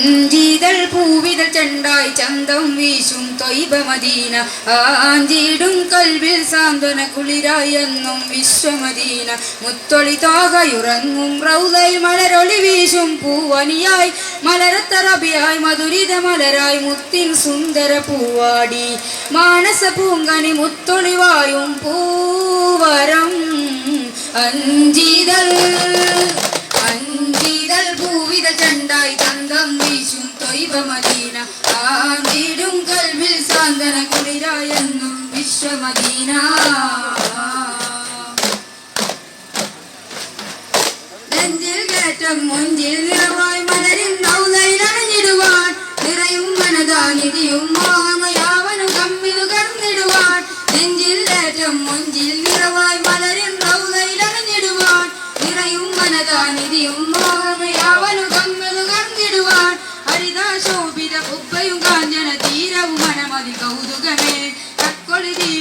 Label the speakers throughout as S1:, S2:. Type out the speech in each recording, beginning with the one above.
S1: ജീതൾ പൂവിതൾ ചന്തം വീശും തൊയ്ബമദീന ആഞ്ചിടും കൽവിൽ സാന്ത്വന കുളിരായി എന്നും വിശ്വമദീന. മുത്തൊളി താകയുറങ്ങും റൗലൈ മലരൊളി വീശും പൂവനിയായി മലരത്തറബിയായി മധുരിത മലരായി മുത്തിൻ സുന്ദര പൂവാടി. മാനസ പൂങ്കനി മുത്തൊളിവായും പൂവരം. അഞ്ചിതൾ തൊയ്വ മദീന ആണ്ടിടും കൽവിൽ സാന്ത്വന കുളിരായെന്നും വിശ്വമദീന. നെഞ്ചിൽ കയറ്റം മുഞ്ചിൽ നിറവായി മലരും നൗനയിലണിഞ്ഞിടുവാൻ നിറയും മനതാനിധിയും മോഹമയാവനും കമ്മിലുകർന്നിടുവാൻ നെഞ്ചിൽ കയറ്റം മുഞ്ചിൽ നിറവായി മലരിൻ നൗനയിലണിഞ്ഞിടുവാൻ നിറയും മനതാനിധിയും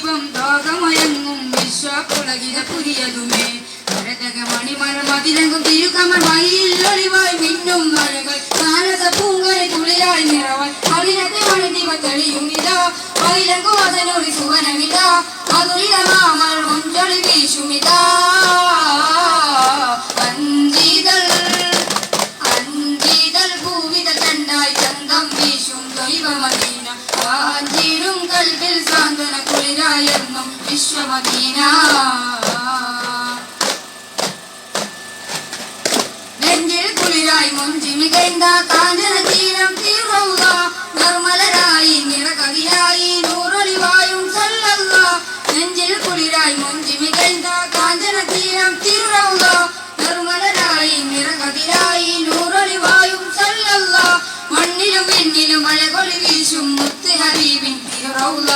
S1: ദീപം ലോകമയങ്ങും വിശ്വപുളകിത പുതിയതുമേ. ഭരതക മണിമര മതിലങ്കും തിരുക്കമർ മയിലൊളിവായി മിന്നും മരകൾ മാനസ പൂങ്കരി കുളിരായി നിറവായി. മതിലത്തെ മണിദിവ തെളിയും ഇതാ മതിലങ്കു വസനൊളി സുവനമിതാ മധുരിത മാമൽ മുഞ്ചൊളി വീശുമിതാ. അഞ്ചിതൾ അഞ്ചിതൾ ഭൂവിത കണ്ടായി ചന്തം വീശും സാന്ത്വന കുളിരായെന്നും വിശ്വമദീന. നെഞ്ചിൽ കുളിരായി മുഞ്ചിമികൈന്ത കാഞ്ചന തീരം തീർവൗക നിർമ്മലരായി തിരുറൗല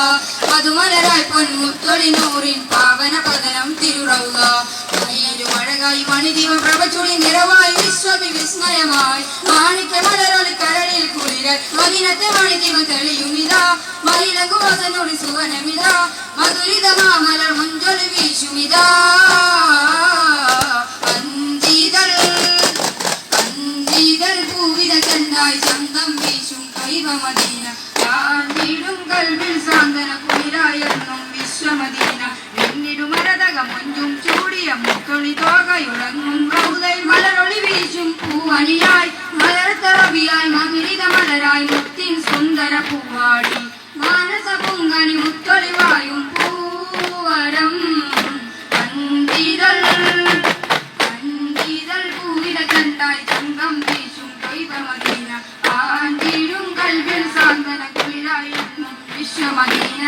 S1: മധുമലരായി പൊൻമുത്തൊളി നൂറിൻ പാവന പതനം തിരുറൗല മഴകായി മണിദീപ പ്രഭചുളി നിറവായി വിശ്വമി വിസ്മയമായി. മാണിക്ക മലരൊളി കരളിൽ കുളിര മദിനത്തെ മണിദീപം തെളിയുമിതാ. ഇതാ മയിലങ്കു വസനൊളി സുവനമിതാ. മധുരിത മാമലർ മുഞ്ചൊളി വീശുമിതാ. പൂവിത ചെന്നായി ചന്തം വീശും കൈവമദീന. മലരായി മുത്തിൻ സുന്ദര പൂവാടി. മാനസ പൊങ്കണി മുത്തൊളിവായും പൂവരം. അഞ്ചിതൽ അഞ്ചിതൽ പൂവില കണ്ടായി ചങ്കം വീശും ദൈവമദീന. ആണ്ടിടും കൽവിൽ സാന്തന കുളിരായി വിശ്വമദീന.